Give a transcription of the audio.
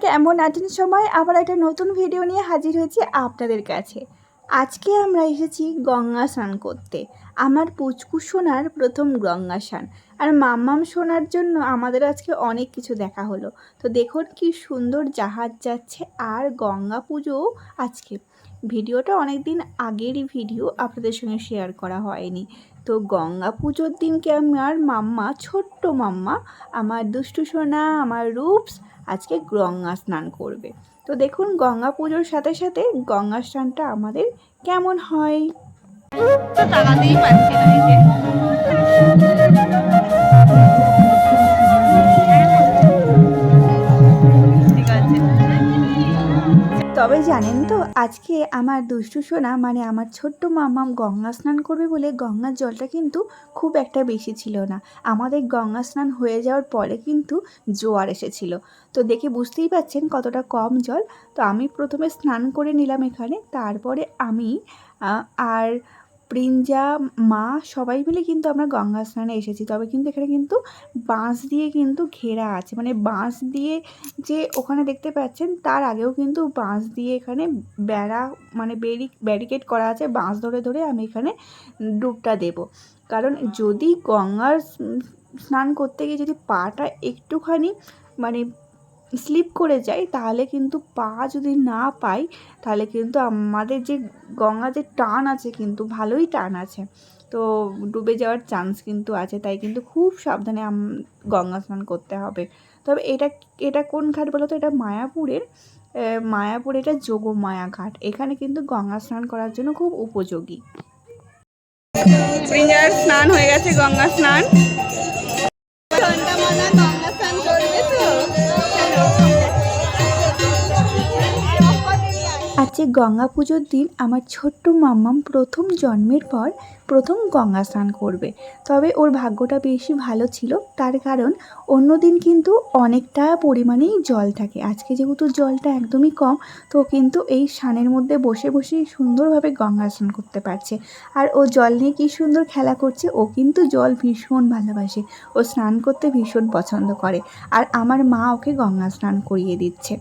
কেমন আছেন সময় আবার একটা নতুন ভিডিও নিয়ে হাজির হয়েছি আপনাদের কাছে। আজকে আমরা এসেছি গঙ্গা স্নান করতে। আমার পুচকু সোনার প্রথম গঙ্গা স্নান। আর মাম্মাম সোনার জন্য আমাদের আজকে অনেক কিছু দেখা হলো। তো দেখুন কি সুন্দর জাহাজ যাচ্ছে আর গঙ্গা পুজো আজকে। ভিডিওটা অনেক দিন আগেরই ভিডিও আপনাদের সঙ্গে শেয়ার করা হয়নি। তো গঙ্গা পুজোর দিনকে আমার মাম্মা, ছোট্ট মাম্মা, আমার দুষ্টু সোনা, আমার রূপস আজকে গঙ্গা স্নান করবে। তো দেখুন, গঙ্গা পুজোর সাথে সাথে গঙ্গা স্নানটা আমাদের কেমন হয়? তো পারছি তবে জানেন তো, আজকে আমার দুষ্টু সোনা মানে আমার ছোট্ট মামাম গঙ্গা স্নান করবে বলে গঙ্গার জলটা কিন্তু খুব একটা বেশি ছিল না। আমাদের গঙ্গা স্নান হয়ে যাওয়ার পরে কিন্তু জোয়ার এসেছিল। তো দেখে বুঝতেই পাচ্ছেন কতটা কম জল। তো আমি প্রথমে স্নান করে নিলাম এখানে, তারপরে আমি আর প্রিঞ্জা, মা সবাই মিলে কিন্তু আমরা গঙ্গা স্নানে এসেছি। তবে কিন্তু এখানে কিন্তু বাঁশ দিয়ে কিন্তু ঘেরা আছে। মানে বাঁশ দিয়ে যে ওখানে দেখতে পাচ্ছেন, তার আগেও কিন্তু বাঁশ দিয়ে এখানে বেড়া মানে বেরি, ব্যারিকেড করা আছে। বাঁশ ধরে ধরে আমি এখানে ডুবটা দেব। কারণ যদি গঙ্গার স্নান করতে গিয়ে যদি পাটা একটুখানি মানে স্লিপ করে যাই তাহলে কিন্তু পা যদি না পাই তাহলে কিন্তু আমাদের যে গঙ্গা যে টান আছে কিন্তু ভালোই টান আছে। তো ডুবে যাওয়ার চান্স কিন্তু আছে তাই কিন্তু খুব সাবধানে আম- গঙ্গা স্নান করতে হবে। তবে এটা এটা কোন ঘাট বলো তো? এটা মায়াপুরের মায়াপুর এটা যোগমায়া ঘাট। এখানে কিন্তু গঙ্গা স্নান করার জন্য খুব উপযোগী। প্রিঞ্জার স্নান হয়ে গেছে গঙ্গা স্নান। ঘণ্টা মানা গঙ্গা স্নান করবে তো? আজকে গঙ্গা পুজোর দিন আমার ছোট্ট মাম্মাম প্রথম জন্মের পর প্রথম গঙ্গা স্নান করবে। তবে ওর ভাগ্যটা বেশি ভালো ছিল, তার কারণ অন্য দিন কিন্তু অনেকটা পরিমাণেই জল থাকে। আজকে যেহেতু জলটা একদমই কম, তো কিন্তু এই স্নানের মধ্যে বসে বসেই সুন্দরভাবে গঙ্গা স্নান করতে পারছে। আর ও জল নিয়ে কী সুন্দর খেলা করছে, ও কিন্তু জল ভীষণ ভালোবাসে। ও স্নান করতে ভীষণ পছন্দ করে। আর আমার মা ওকে গঙ্গা স্নান করিয়ে দিচ্ছে।